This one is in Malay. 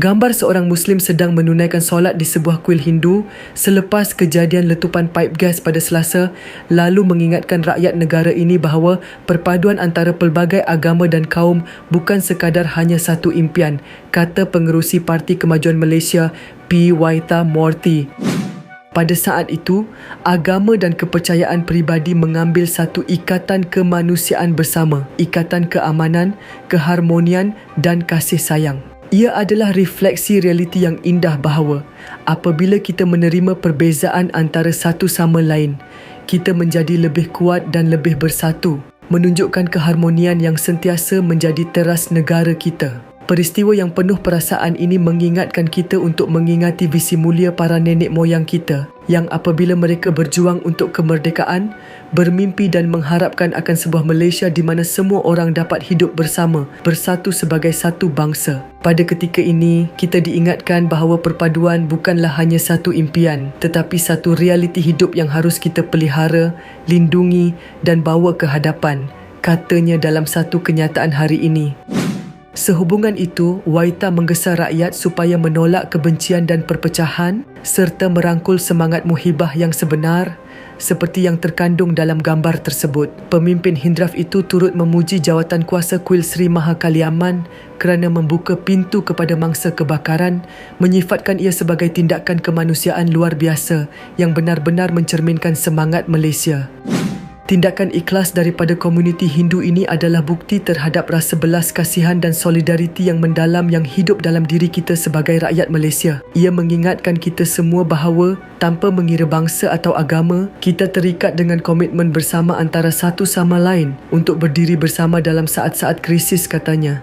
Gambar seorang Muslim sedang menunaikan solat di sebuah kuil Hindu selepas kejadian letupan paip gas pada Selasa lalu mengingatkan rakyat negara ini bahawa perpaduan antara pelbagai agama dan kaum bukan sekadar hanya satu impian, kata pengerusi Parti Kemajuan Malaysia P. Waita Morty. Pada saat itu, agama dan kepercayaan peribadi mengambil satu ikatan kemanusiaan bersama, ikatan keamanan, keharmonian dan kasih sayang. Ia adalah refleksi realiti yang indah bahawa apabila kita menerima perbezaan antara satu sama lain, kita menjadi lebih kuat dan lebih bersatu, menunjukkan keharmonian yang sentiasa menjadi teras negara kita. Peristiwa yang penuh perasaan ini mengingatkan kita untuk mengingati visi mulia para nenek moyang kita yang apabila mereka berjuang untuk kemerdekaan, bermimpi dan mengharapkan akan sebuah Malaysia di mana semua orang dapat hidup bersama, bersatu sebagai satu bangsa. Pada ketika ini, kita diingatkan bahawa perpaduan bukanlah hanya satu impian, tetapi satu realiti hidup yang harus kita pelihara, lindungi dan bawa ke hadapan, katanya dalam satu kenyataan hari ini. Sehubungan itu, Waita menggesa rakyat supaya menolak kebencian dan perpecahan serta merangkul semangat muhibah yang sebenar seperti yang terkandung dalam gambar tersebut. Pemimpin Hindraf itu turut memuji jawatan kuasa Kuil Sri Mahakaliaman kerana membuka pintu kepada mangsa kebakaran, menyifatkan ia sebagai tindakan kemanusiaan luar biasa yang benar-benar mencerminkan semangat Malaysia. Tindakan ikhlas daripada komuniti Hindu ini adalah bukti terhadap rasa belas kasihan dan solidariti yang mendalam yang hidup dalam diri kita sebagai rakyat Malaysia. Ia mengingatkan kita semua bahawa tanpa mengira bangsa atau agama, kita terikat dengan komitmen bersama antara satu sama lain untuk berdiri bersama dalam saat-saat krisis katanya.